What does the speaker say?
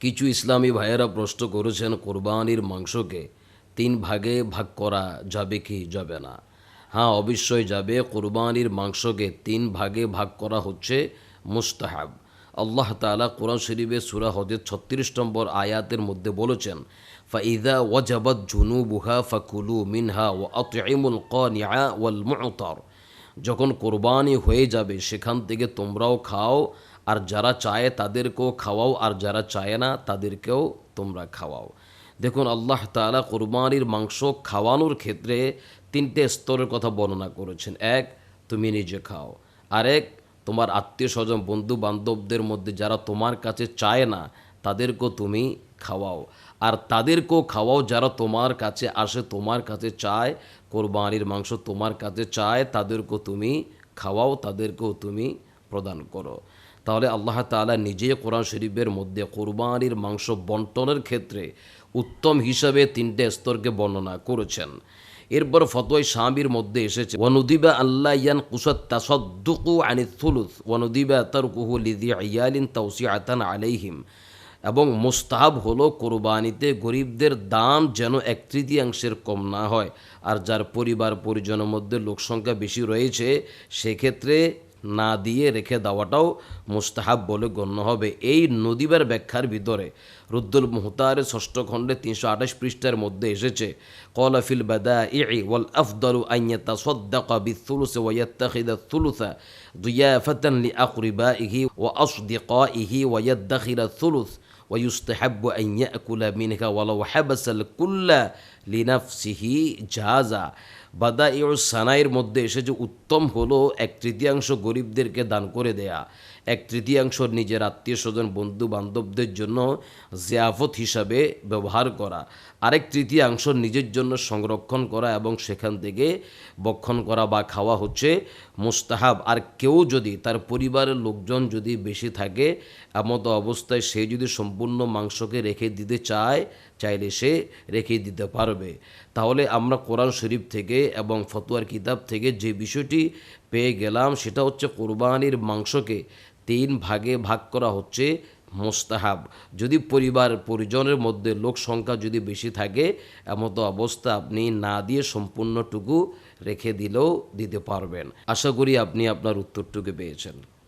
কিছু ইসলামী ভাইয়েরা প্রশ্ন করেছেন, কোরবানির মাংসকে তিন ভাগে ভাগ করা যাবে কি যাবে না? হ্যাঁ অবশ্যই যাবে। কোরবানির মাংসকে তিন ভাগে ভাগ করা হচ্ছে মুস্তাহাব। আল্লাহ তাআলা কোরআন শরীফে সুরা হজের ছত্রিশ নম্বর আয়াতের মধ্যে বলেছেন, ফাইদা ওয়াজাবাত জুনুবুহা ফাকুলু মিনহা ও আতইমুল কানিআ ওয়াল মুতার। যখন কোরবানি হয়ে যাবে, সেখান থেকে তোমরাও খাও আর যারা চায় তাদেরকেও খাওয়াও, আর যারা চায় না তাদেরকেও তোমরা খাওয়াও। দেখুন, আল্লাহ তাআলা কোরবানির মাংস খাওয়ানোর ক্ষেত্রে তিনটে স্তরের কথা বর্ণনা করেছেন। এক, তুমি নিজে খাও। আরেক তোমার আত্মীয় স্বজন বন্ধু বান্ধবদের মধ্যে যারা তোমার কাছে চায় না, তাদেরকেও তুমি খাওয়াও। আর তাদেরকেও খাওয়াও যারা তোমার কাছে আসে, তোমার কাছে চায়, কোরবানির মাংস তোমার কাছে চায়, তাদেরকেও তুমি খাওয়াও, তাদেরকেও তুমি প্রদান করো। তাহলে আল্লাহ তাআলা নিজে কোরআন শরীফের মধ্যে কোরবানির মাংস বন্টনের ক্ষেত্রে উত্তম হিসাবে তিনটে স্তরকে বর্ণনা করেছেন। এরপর ফতোয় স্বামীর মধ্যে এসেছে, ওয়ানুদিবা আল্লাহ ইয়ান কুসাত তাসদ্দুকু আনি থুলুস ওয়ানুদিবা তার কুহু লিদি ইয়ালিন তাউসি আতান আলাইহিম। এবং মোস্তাহাব হলো, কোরবানিতে গরিবদের দান যেন এক তৃতীয়াংশের কম না হয়, আর যার পরিবার পরিজনের মধ্যে লোকসংখ্যা বেশি রয়েছে, সেক্ষেত্রে না দিয়ে রেখে দেওয়াটাও মুস্তাহাব বলে গণ্য হবে। এই নদীবার ব্যাখ্যার ভিতরে রুদ্দুল মুহতারের ষষ্ঠ খণ্ডে তিনশো আঠাশ পৃষ্ঠার মধ্যে এসেছে কলাফিল বাদা ই ওয়াল আফদলু আইয়াতা সদ্দাকা বিথুলুস ওয়াত্তাখিদা থুলুসা দুয়াফাতান লি আকরিবাইহি ওয়া আসদিকাইহি ওয়াত্তাখিরা থুলুস ওয়ুস্তাহাব্য আইয়াকুলা মিনহা ওয়ালাউ হ্যাবাসাল কুল্লা লিনাফসিহি জাহাজা বাদা ইউ সানাইয়ের মধ্যে এসে যে উত্তম হলো, এক তৃতীয়াংশ গরিবদেরকে দান করে দেয়া। এক তৃতীয়াংশ নিজের আত্মীয় স্বজন বন্ধু বান্ধবদের জন্য জিয়াফত হিসাবে ব্যবহার করা। আরেক তৃতীয়াংশ নিজের জন্য সংরক্ষণ করা এবং সেখান থেকে বক্ষণ করা বা খাওয়া হচ্ছে মুস্তাহাব। আর কেউ যদি, তার পরিবারের লোকজন যদি বেশি থাকে, এমতো অবস্থায় সে যদি সম্পূর্ণ সম্পূর্ণ মাংসকে রেখে দিতে চায়, চাইলে সে রেখে দিতে পারবে। তাহলে আমরা কোরআন শরীফ থেকে এবং ফতুয়ার কিতাব থেকে যে বিষয়টি পেয়ে গেলাম, সেটা হচ্ছে কোরবানির মাংসকে তিন ভাগে ভাগ করা হচ্ছে মোস্তাহাব। যদি পরিবার, পরিজনের মধ্যে লোক সংখ্যা যদি বেশি থাকে, এমতো অবস্থা আপনি না দিয়ে সম্পূর্ণটুকু রেখে দিলেও দিতে পারবেন। আশা করি আপনি আপনার উত্তরটুকু পেয়েছেন।